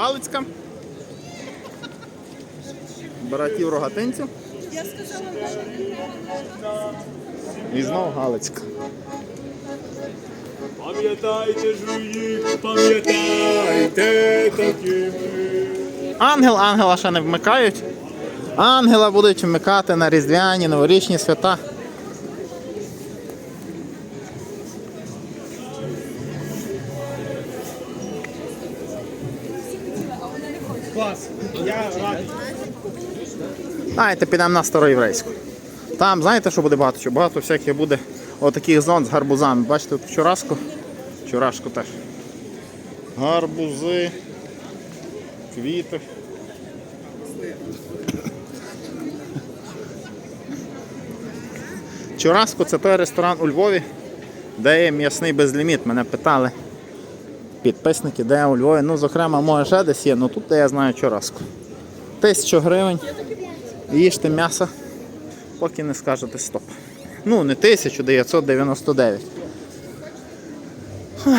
Галицька. Братів рогатинців. Я сказала, І знову Галицька. Пам'ятайте ж їх, пам'ятайте такими. Ангел, ангела ще не вмикають. Ангела будуть вмикати на різдвяні, новорічні свята. Клас. Я радий. Знаєте, підемо на староєврейську. Там, знаєте, що буде багато? Що багато всяких буде отаких зон з гарбузами. Бачите, тут вчорашку, вчорашку теж. Гарбузи, квіти. Чураско це той ресторан у Львові, де є м'ясний безліміт. Мене питали підписники, де у Львові. Ну, зокрема, може ще десь є, але тут я знаю Чураску. Тисячу гривень. Їжте м'ясо, поки не скажете стоп. Ну, не 1999. Ой.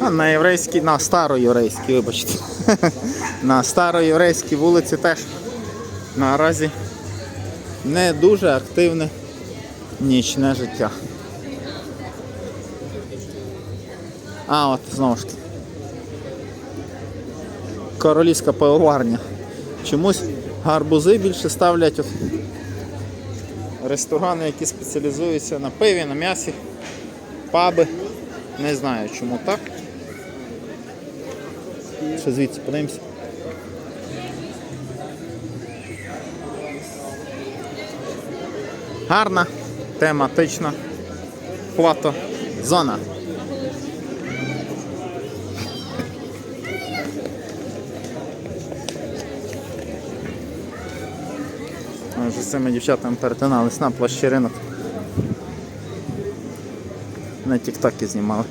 А на єврейській, на староєврейській, вибачте. на староєврейській вулиці теж наразі не дуже активне нічне життя. А, от знову ж таки. Королівська пивоварня. Чомусь гарбузи більше ставлять от ресторани, які спеціалізуються на пиві, на м'ясі, паби. Не знаю чому так. Ще звідси подивимося. Гарна, тематична фотозона. Ми вже з цими дівчатами перетинались на площі ринок. На тіктокі знімали.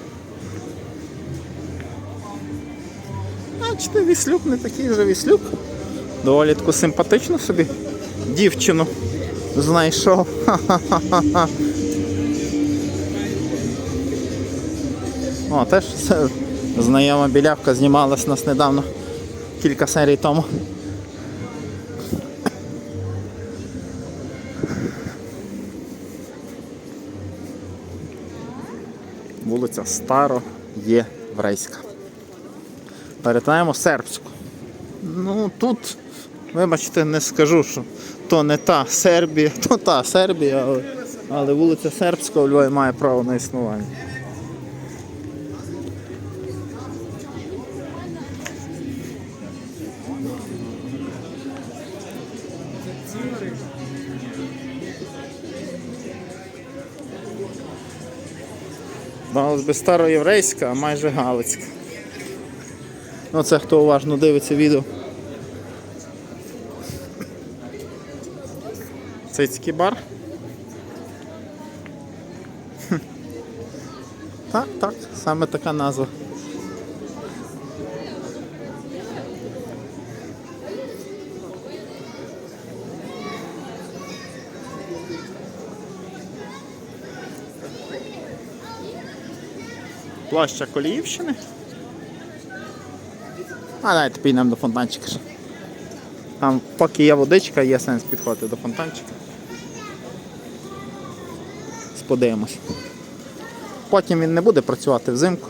Бачите, віслюк не такий вже віслюк. Доволі таку симпатичну собі дівчину знайшов. О, теж знайома білявка знімалась нас недавно, кілька серій тому. Вулиця Староєврейська. Перетинаємо сербську. Ну тут, вибачте, не скажу, що то не та Сербія, то та Сербія, але, але вулиця Сербська у Львові має право на існування. Здавалось би староєврейська, а майже галицька. Ну це хто уважно дивиться відео. Цицький бар. Так, так, саме така назва. Площа Коліївщини. А давайте підемо до фонтанчика. Там поки є водичка, є сенс підходити до фонтанчика. Сподивимось. Потім він не буде працювати взимку.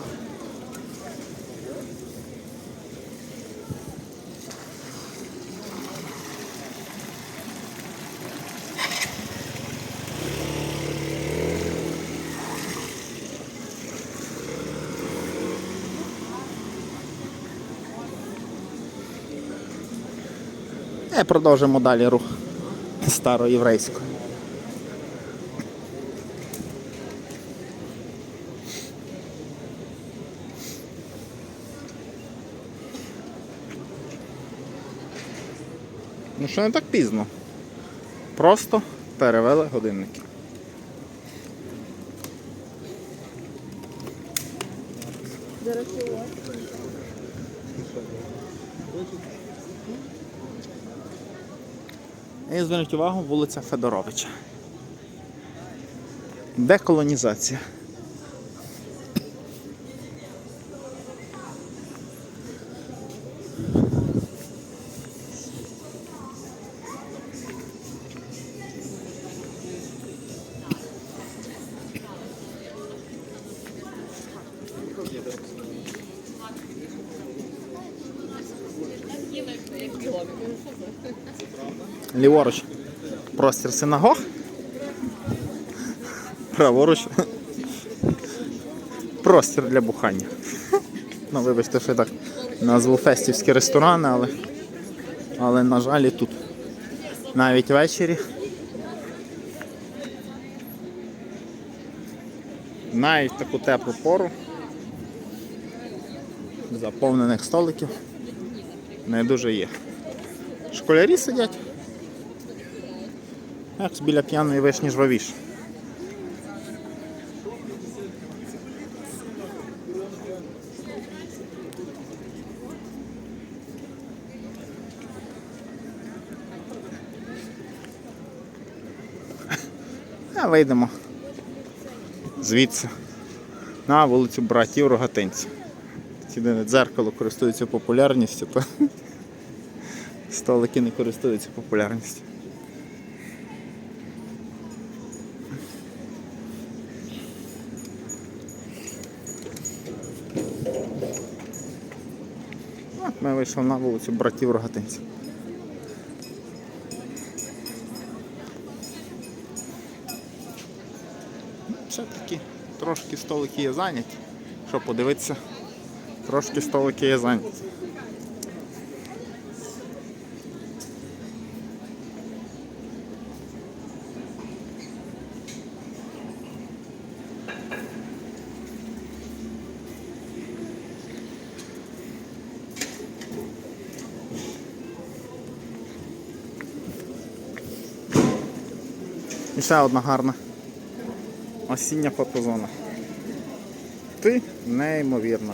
І продовжимо далі рух староєврейського. Ну що не так пізно. Просто перевели годинники. І зверніть увагу, вулиця Федоровича. Деколонізація. Ліворуч простір синагог. Праворуч простір для бухання. Ну, вибачте, що я так назву фестівські ресторани, але, але на жаль, і тут навіть ввечері. Навіть таку теплу пору заповнених столиків не дуже є. Школярі сидять. Як біля п'яної вишні жвавіш. А вийдемо звідси на вулицю братів Рогатинців. Єдине дзеркало користується популярністю, то столики не користуються популярністю. Ми вийшли на вулицю братів Рогатинців. Все-таки трошки столики є зайняті. Що подивитися, трошки столики є зайняті. Ще одна гарна осіння фотозона. Ти неймовірна.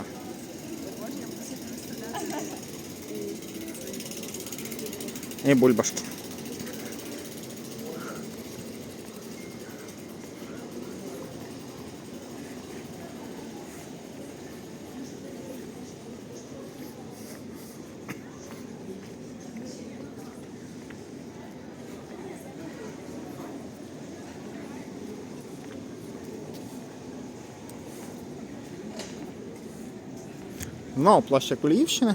І бульбашки. Знову площа Куліївщини.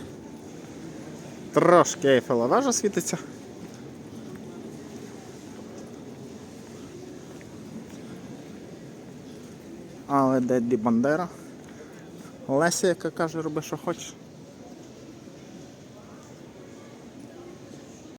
Трошки Ейфела вежа світиться. Але Дедді Бандера. Леся, яка каже, роби, що хочеш.